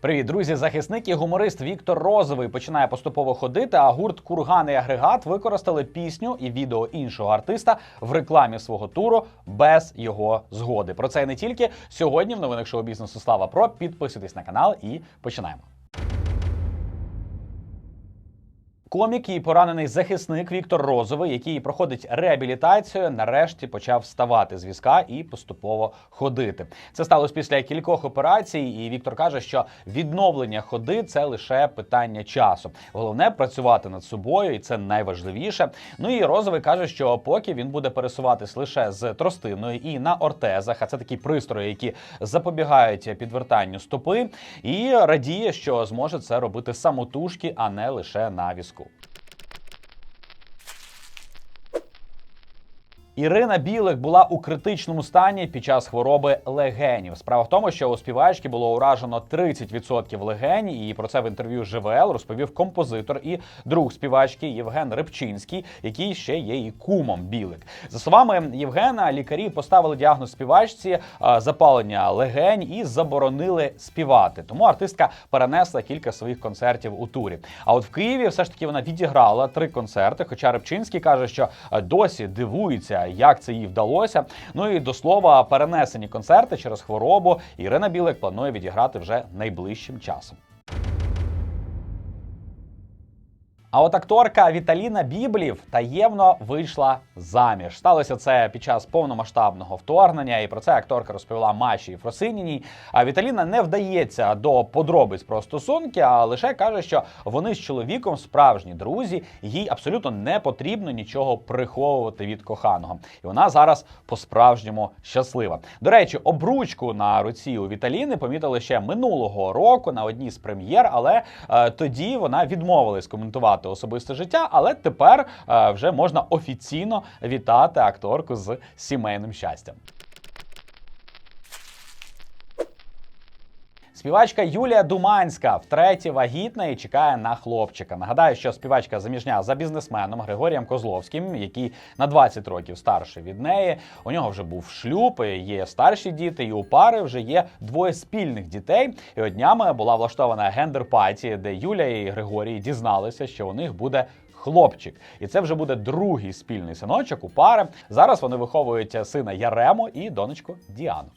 Привіт, друзі! Захисник і гуморист Віктор Розовий починає поступово ходити. А гурт Курган і агрегат використали пісню і відео іншого артиста в рекламі свого туру без його згоди. Про це і не тільки сьогодні. В новинах шоу бізнесу Слава Про. Підписуйтесь на канал і починаємо. Комік і поранений захисник Віктор Розовий, який проходить реабілітацію, нарешті почав вставати з візка і поступово ходити. Це сталося після кількох операцій, і Віктор каже, що відновлення ходи це лише питання часу. Головне працювати над собою, і це найважливіше. Ну і Розовий каже, що поки він буде пересуватись лише з тростиною і на ортезах, а це такі пристрої, які запобігають підвертанню стопи, і радіє, що зможе це робити самотужки, а не лише на візку. 렛츠고. Ірина Білик була у критичному стані під час хвороби легенів. Справа в тому, що у співачки було уражено 30% легень, і про це в інтерв'ю ЖВЛ розповів композитор і друг співачки Євген Рибчинський, який ще є і кумом Білик. За словами Євгена, лікарі поставили діагноз співачці запалення легень і заборонили співати. Тому артистка перенесла кілька своїх концертів у турі. А от в Києві все ж таки вона відіграла три концерти. Хоча Рибчинський каже, що досі дивується, як це їй вдалося. Ну і до слова, перенесені концерти через хворобу Ірина Білик планує відіграти вже найближчим часом. А от акторка Віталіна Біблів таємно вийшла заміж. Сталося це під час повномасштабного вторгнення, і про це акторка розповіла Маші Фросиніній. А Віталіна не вдається до подробиць про стосунки, а лише каже, що вони з чоловіком справжні друзі, їй абсолютно не потрібно нічого приховувати від коханого. І вона зараз по-справжньому щаслива. До речі, обручку на руці у Віталіни помітили ще минулого року на одній з прем'єр, але е, тоді вона відмовилась коментувати особисте життя. Але тепер е, вже можна офіційно вітати акторку з сімейним щастям. Співачка Юлія Думанська втретє вагітна і чекає на хлопчика. Нагадаю, що співачка заміжня за бізнесменом Григорієм Козловським, який на 20 років старший від неї. У нього вже був шлюб, є старші діти, і у пари вже є двоє спільних дітей. І от була влаштована гендер-паті, де Юлія і Григорій дізналися, що у них буде. Хлопчик, і це вже буде другий спільний синочок у пари. Зараз вони виховують сина Яремо і донечку Діану.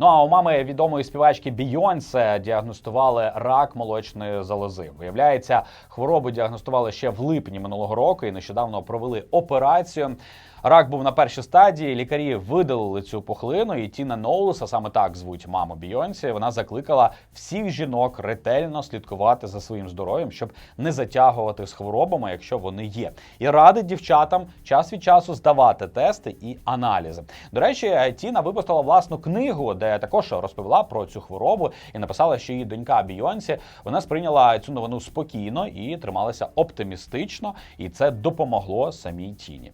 Ну а у мами відомої співачки Бійонсе діагностували рак молочної залози. Виявляється, хворобу діагностували ще в липні минулого року і нещодавно провели операцію. Рак був на першій стадії. Лікарі видалили цю пухлину, і Тіна Ноулес, саме так звуть маму Бійонсі, вона закликала всіх жінок ретельно слідкувати за своїм здоров'ям, щоб не затягувати з хворобами, якщо вони є. І радить дівчатам час від часу здавати тести і аналізи. До речі, Тіна випустила власну книгу, де також розповіла про цю хворобу і написала, що її донька Бійонсі вона сприйняла цю новину спокійно і трималася оптимістично, і це допомогло самій Тіні.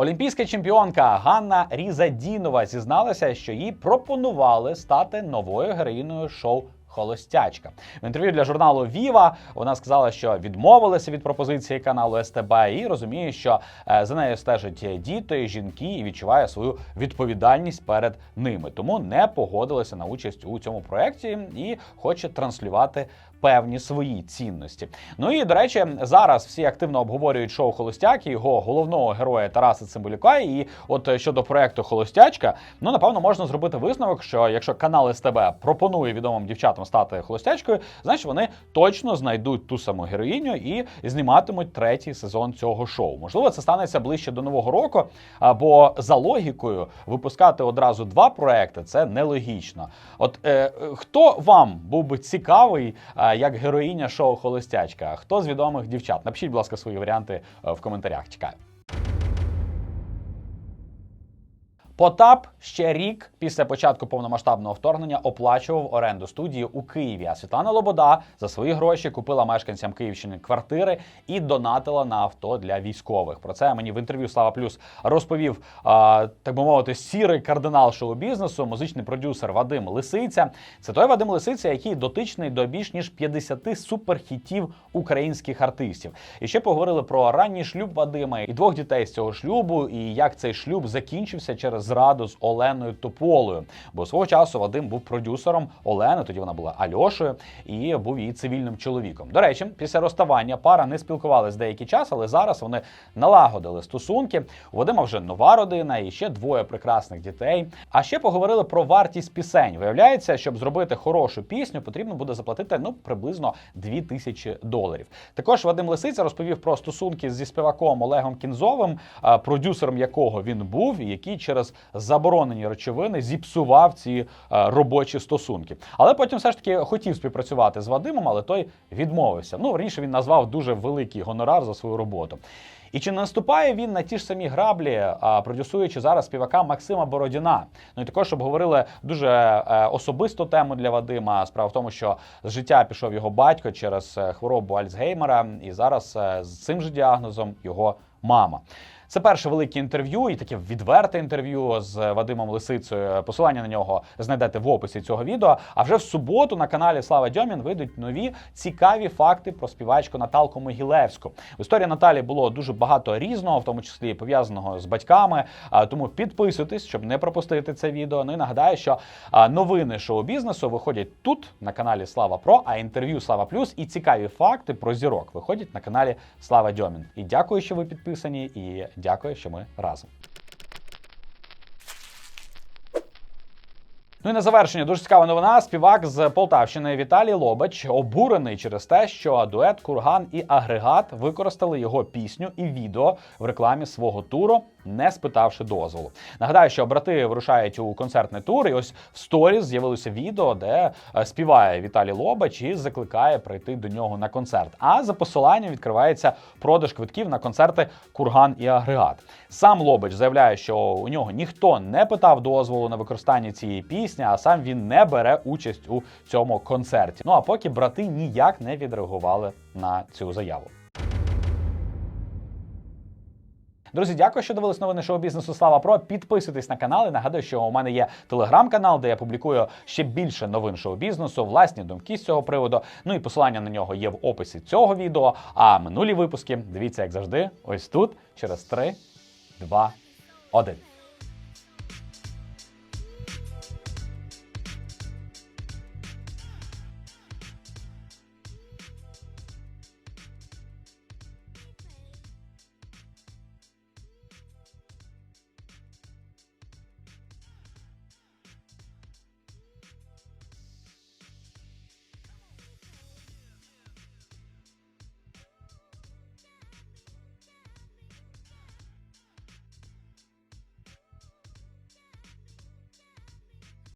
Олімпійська чемпіонка Ганна Різадінова зізналася, що їй пропонували стати новою героїною шоу. Холостячка в інтерв'ю для журналу Віва вона сказала, що відмовилася від пропозиції каналу СТБ і розуміє, що е, за нею стежать діти, жінки і відчуває свою відповідальність перед ними. Тому не погодилася на участь у цьому проєкті і хоче транслювати певні свої цінності. Ну і до речі, зараз всі активно обговорюють шоу Холостяк і його головного героя Тараса Цимбалюка. І от щодо проекту Холостячка, ну напевно можна зробити висновок, що якщо канал СТБ пропонує відомим дівчатам стати холостячкою, значить вони точно знайдуть ту саму героїню і зніматимуть третій сезон цього шоу. Можливо, це станеться ближче до нового року, бо за логікою випускати одразу два проекти це нелогічно. От е, хто вам був би цікавий? Як героїня шоу Холостячка. Хто з відомих дівчат? Напишіть, будь ласка, свої варіанти в коментарях. Чекаю. Потап ще рік після початку повномасштабного вторгнення оплачував оренду студії у Києві. А Світлана Лобода за свої гроші купила мешканцям Київщини квартири і донатила на авто для військових. Про це мені в інтерв'ю Слава Плюс розповів а, так би мовити сірий кардинал шоу-бізнесу, музичний продюсер Вадим Лисиця. Це той Вадим Лисиця, який дотичний до більш ніж 50 суперхітів українських артистів. І ще поговорили про ранній шлюб Вадима і двох дітей з цього шлюбу, і як цей шлюб закінчився через зраду з Оленою Тополою. Бо свого часу Вадим був продюсером Олени, тоді вона була Альошею, і був її цивільним чоловіком. До речі, після розставання пара не спілкувалась деякий час, але зараз вони налагодили стосунки. У Вадима вже нова родина і ще двоє прекрасних дітей. А ще поговорили про вартість пісень. Виявляється, щоб зробити хорошу пісню, потрібно буде заплатити ну приблизно 2 тисячі доларів. Також Вадим Лисиця розповів про стосунки зі співаком Олегом Кінзовим, продюсером якого він був, і який через заборонені речовини зіпсував ці робочі стосунки. Але потім все ж таки хотів співпрацювати з Вадимом, але той відмовився. Ну раніше він назвав дуже великий гонорар за свою роботу. І чи не наступає він на ті ж самі граблі, продюсуючи зараз співака Максима Бородіна? Ну і також обговорили дуже е, особисту тему для Вадима. Справа в тому, що з життя пішов його батько через е, хворобу Альцгеймера, і зараз е, з цим же діагнозом його мама. Це перше велике інтерв'ю і таке відверте інтерв'ю з Вадимом Лисицею. Посилання на нього знайдете в описі цього відео. А вже в суботу на каналі Слава Дьомін вийдуть нові цікаві факти про співачку Наталку Могилевську. В історії Наталі було дуже багато різного, в тому числі пов'язаного з батьками. Тому підписуйтесь, щоб не пропустити це відео. Ну і нагадаю, що новини шоу-бізнесу виходять тут на каналі Слава Про, а інтерв'ю Слава Плюс і цікаві факти про зірок виходять на каналі Слава Дьомін. І дякую, що ви підписані, і дякую, що ми разом. Ну і на завершення дуже цікава новина. Співак з Полтавщини Віталій Лобач обурений через те, що дует Курган і Агрегат використали його пісню і відео в рекламі свого туру, не спитавши дозволу. Нагадаю, що брати вирушають у концертний тур, і ось в сторіс з'явилося відео, де е, співає Віталій Лобач і закликає прийти до нього на концерт. А за посиланням відкривається продаж квитків на концерти Курган і Агрегат. Сам Лобач заявляє, що у нього ніхто не питав дозволу на використання цієї пісні, а сам він не бере участь у цьому концерті. Ну а поки брати ніяк не відреагували на цю заяву. Друзі, дякую, що дивились новини шоу бізнесу Слава Про. Підписуйтесь на канал і нагадую, що у мене є телеграм-канал, де я публікую ще більше новин шоу бізнесу, власні думки з цього приводу. Ну і посилання на нього є в описі цього відео. А минулі випуски дивіться, як завжди, ось тут через 3, 2, 1.